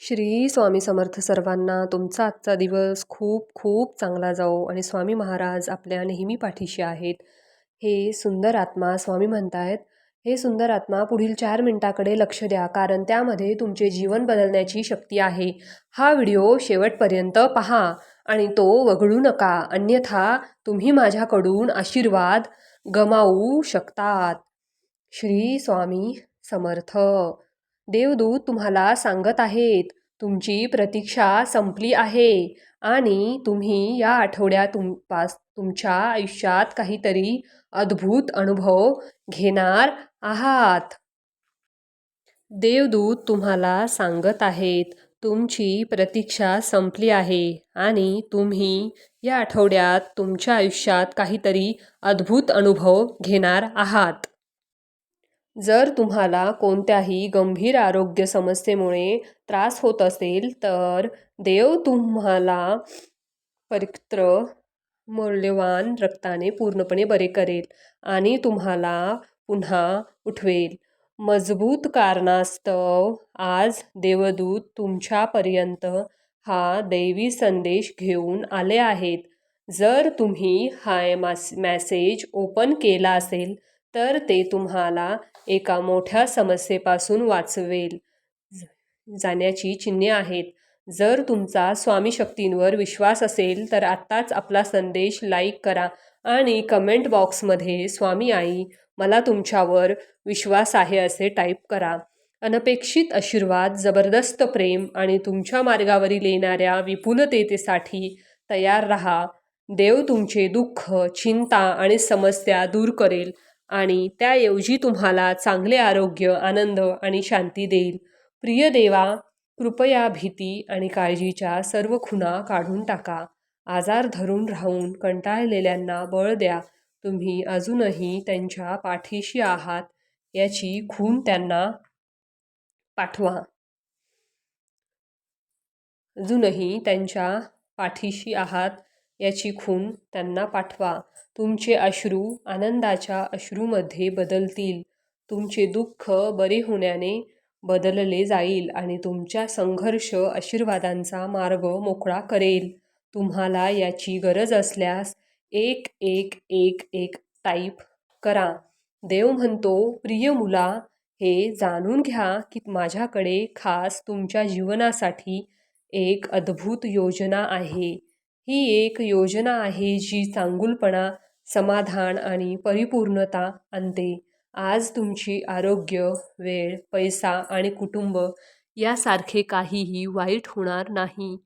श्री स्वामी समर्थ सर्वांना तुमचा आजचा दिवस खूप खूप चांगला जाओ आणि स्वामी महाराज आपल्या नेहमी पाठीशी आहेत. हे सुंदर आत्मा स्वामी म्हणतायत. हे सुंदर आत्मा पुढील चार मिनिटाकडे लक्ष द्या कारण त्यामध्ये तुमचे जीवन बदलण्याची शक्ती आहे. हा व्हिडिओ शेवटपर्यंत पहा आणि तो वगळू नका अन्यथा तुम्ही माझ्याकडून आशीर्वाद गमावू शकतात. श्री स्वामी समर्थ. देवदूत तुम्हाला सांगत आहेत तुमची प्रतीक्षा संपली आहे आणि तुम्ही या आठवड्यात तुम पास तुमच्या आयुष्यात काहीतरी अद्भुत अनुभव घेणार आहात. देवदूत तुम्हाला सांगत आहेत तुमची प्रतीक्षा संपली आहे आणि तुम्ही या आठवड्यात तुमच्या आयुष्यात काहीतरी अद्भुत अनुभव घेणार आहात. जर तुम्हाला कोणत्याही गंभीर आरोग्य समस्येमुळे त्रास होत असेल तर देव तुम्हाला पवित्र मौल्यवान रक्ताने पूर्णपणे बरे करेल आणि तुम्हाला पुन्हा उठवेल. मजबूत कारणास्तव आज देवदूत तुमच्यापर्यंत हा दैवी संदेश घेऊन आले आहेत. जर तुम्ही हा मास मॅसेज ओपन केला असेल तर ते तुम्हाला एका मोठ्या समस्येपासून वाचवेल. जाण्याची चिन्हे आहेत. जर तुमचा स्वामी शक्तींवर विश्वास असेल तर आत्ताच आपला संदेश लाईक करा आणि कमेंट बॉक्समध्ये स्वामी आई मला तुमच्यावर विश्वास आहे असे टाईप करा. अनपेक्षित आशीर्वाद जबरदस्त प्रेम आणि तुमच्या मार्गावरील येणाऱ्या विपुलतेसाठी तयार रहा. देव तुमचे दुःख चिंता आणि समस्या दूर करेल. आणि त्याऐवजी तुम्हाला चांगले आरोग्य आनंद आणि शांती देईल. प्रिय देवा कृपया भीती आणि काळजीच्या सर्व खुणा काढून टाका. आजार धरून राहून कंटाळलेल्यांना बळ द्या. तुम्ही अजूनही त्यांच्या पाठीशी आहात याची खून त्यांना पाठवा. अजूनही त्यांच्या पाठीशी आहात याची खून त्यांना पाठवा. तुमचे अश्रू आनंदाच्या अश्रूमध्ये बदलतील. तुमचे दुःख बरे होण्याने बदलले जाईल आणि तुमच्या संघर्ष आशीर्वादांचा मार्ग मोकळा करेल. तुम्हाला याची गरज असल्यास एक एक एक एक टाईप करा. देव म्हणतो प्रिय मुला हे जाणून घ्या की माझ्याकडे खास तुमच्या जीवनासाठी एक अद्भुत योजना आहे. ही एक योजना आहे जी चांगुलपणा समाधान आणि परिपूर्णता आणते. आज तुमची आरोग्य वेळ पैसा आणि कुटुंब यासारखे काहीही वाईट होणार नाही.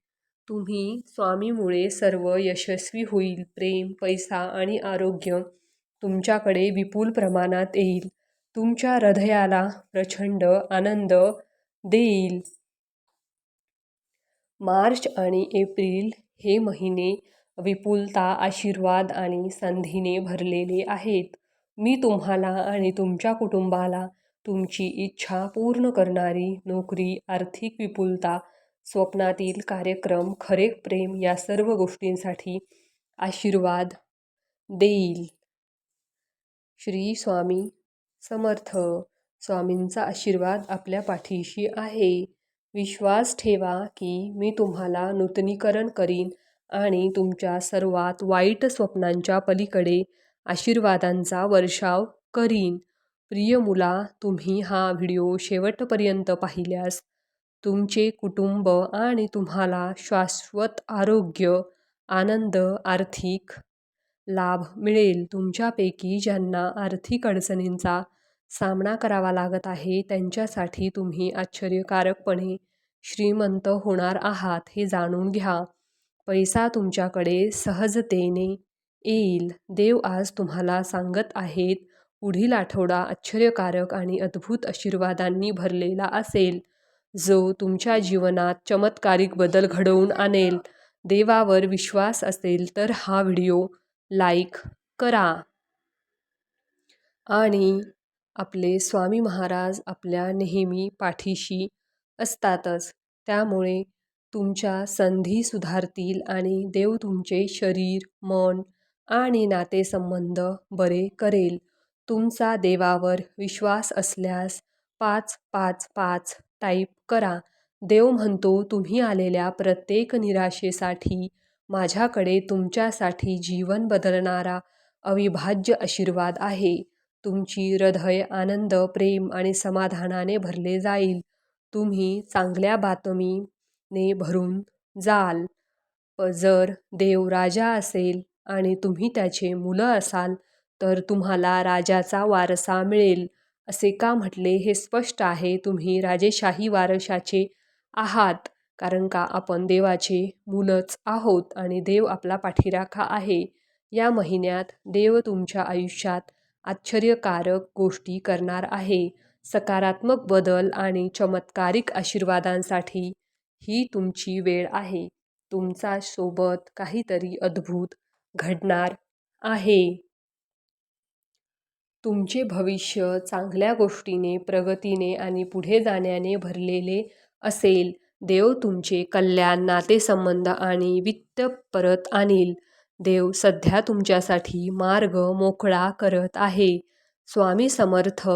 तुम्ही स्वामीमुळे सर्व यशस्वी होईल. प्रेम पैसा आणि आरोग्य तुमच्याकडे विपुल प्रमाणात येईल. तुमच्या हृदयाला प्रचंड आनंद देईल. मार्च आणि एप्रिल हे महिने विपुलता आशीर्वाद आणि संधीने भरलेले आहेत. मी तुम्हाला आणि तुमच्या कुटुंबाला तुमची इच्छा पूर्ण करणारी नोकरी आर्थिक विपुलता स्वप्नातील कार्यक्रम खरे प्रेम या सर्व गोष्टींसाठी आशीर्वाद देईल. श्री स्वामी समर्थ. स्वामींचा आशीर्वाद आपल्या पाठीशी आहे. विश्वास ठेवा की मी तुम्हाला नूतनीकरण करीन आणि तुमच्या सर्वात वाईट स्वप्नांच्या पलीकडे आशीर्वादांचा वर्षाव करीन. प्रिय मुला तुम्ही हा व्हिडिओ शेवटपर्यंत पाहिल्यास तुमचे कुटुंब आणि तुम्हाला शाश्वत आरोग्य आनंद आर्थिक लाभ मिळेल. तुमच्यापैकी ज्यांना आर्थिक अडचणींचा सामना करावा लागत आहे. त्यांच्यासाठी तुम्ही आश्चर्यकारकपणे श्रीमंत होणार आहात हे जाणून घ्या. पैसा तुमच्याकडे सहजतेने येईल. देव आज तुम्हाला सांगत आहेत पुढील आठवडा आश्चर्यकारक आणि अद्भुत आशीर्वादांनी भरलेला असेल. जो तुमच्या जीवनात चमत्कारिक बदल घडवून आणेल. देवावर विश्वास असेल तर हा व्हिडिओ लाईक करा. आणि आपले स्वामी महाराज आपल्या नेहमी पाठीशी असतातच. त्यामुळे तुमच्या संधी सुधारतील आणि देव तुमचे शरीर मन आणि नातेसंबंध बरे करेल. तुमचा देवावर विश्वास असल्यास पाच पाच पाच टाईप करा. देव म्हणतो तुम्ही आलेल्या प्रत्येक निराशेसाठी माझ्याकडे तुमच्यासाठी जीवन बदलणारा अविभाज्य आशीर्वाद आहे. तुमची हृदय आनंद प्रेम आणि समाधानाने भरले जाईल. तुम्ही चांगल्या बातमीने भरून जाल. जर देव राजा असेल आणि तुम्ही त्याचे मुलं असाल तर तुम्हाला राजाचा वारसा मिळेल. असे का म्हटले हे स्पष्ट आहे? तुम्ही राजेशाही वारशाचे आहात कारण का आपण देवाचे मुलंच आहोत आणि देव आपला पाठीराखा आहे. या महिन्यात देव तुमच्या आयुष्यात आश्चर्यकारक गोष्टी करणार आहे. सकारात्मक बदल आणि चमत्कारिक आशीर्वादांसाठी ही तुमची वेळ आहे. तुमचा सोबत काहीतरी अद्भुत घडणार आहे. तुमचे भविष्य चांगल्या गोष्टीने प्रगतीने आणि पुढे जाण्याने भरलेले असेल. देव तुमचे कल्याण नातेसंबंध आणि वित्त परत आणील. देव सध्या तुमच्यासाठी मार्ग मोकळा करत आहे. स्वामी समर्थ.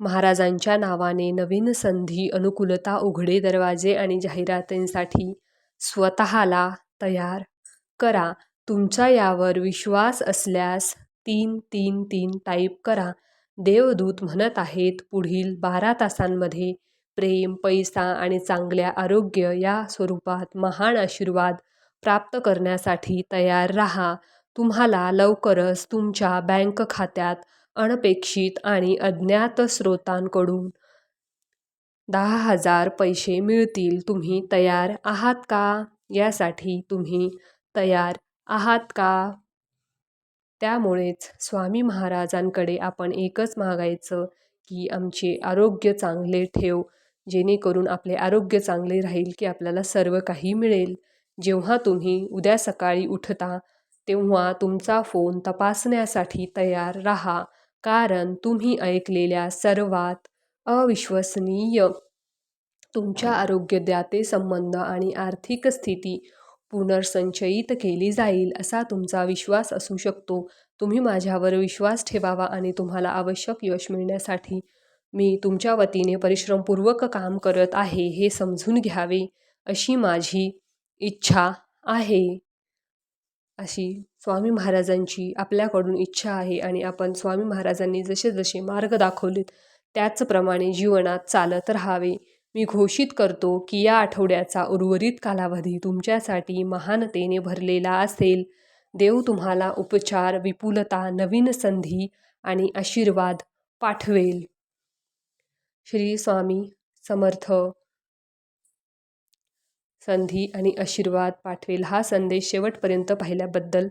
महाराजांच्या नावाने नवीन संधी अनुकूलता उघडे दरवाजे आणि जाहिरातींसाठी स्वतःला तयार करा. तुमचा यावर विश्वास असल्यास तीन तीन तीन टाईप करा. देवदूत म्हणत आहेत पुढील बारा तासांमध्ये प्रेम पैसा आणि चांगल्या आरोग्य या स्वरूपात महान आशीर्वाद प्राप्त करण्यासाठी तयार राहा. तुम्हाला लवकरच तुमच्या बँक खात्यात अनपेक्षित आणि अज्ञात स्रोतांकडून दहा हजार पैसे मिळतील. तुम्ही तयार आहात का? यासाठी तुम्ही तयार आहात का? त्यामुळेच स्वामी महाराजांकडे आपण एकच मागायचं की आमचे आरोग्य चांगले ठेव. जेणेकरून आपले आरोग्य चांगले राहील की आपल्याला सर्व काही मिळेल. जेव्हा तुम्ही उद्या सकाळी उठता तेव्हा तुमचा फोन तपासण्यासाठी तयार राहा कारण तुम्ही ऐकलेल्या सर्वात अविश्वसनीय तुमच्या आरोग्यदाते संबंध आणि आर्थिक स्थिती पुनर्संचयित केली जाईल असा तुमचा विश्वास असू शकतो. तुम्ही माझ्यावर विश्वास ठेवावा आणि तुम्हाला आवश्यक यश मिळण्यासाठी मी तुमच्या वतीने परिश्रमपूर्वक काम करत आहे हे समजून घ्यावे अशी माझी इच्छा आहे. अशी स्वामी महाराजांची आपल्याकडून इच्छा आहे आणि आपण स्वामी महाराजांनी जसे जसे मार्ग दाखवलेत त्याचप्रमाणे जीवनात चालत राहावे. मी घोषित करतो की या आठवड्याचा उर्वरित कालावधी तुमच्यासाठी महानतेने भरलेला असेल. देव तुम्हाला उपचार विपुलता नवीन संधी आणि आशीर्वाद पाठवेल. श्री स्वामी समर्थ. संधी आणि आशीर्वाद पाठवेल हा संदेश शेवटपर्यंत पाहिल्याबद्दल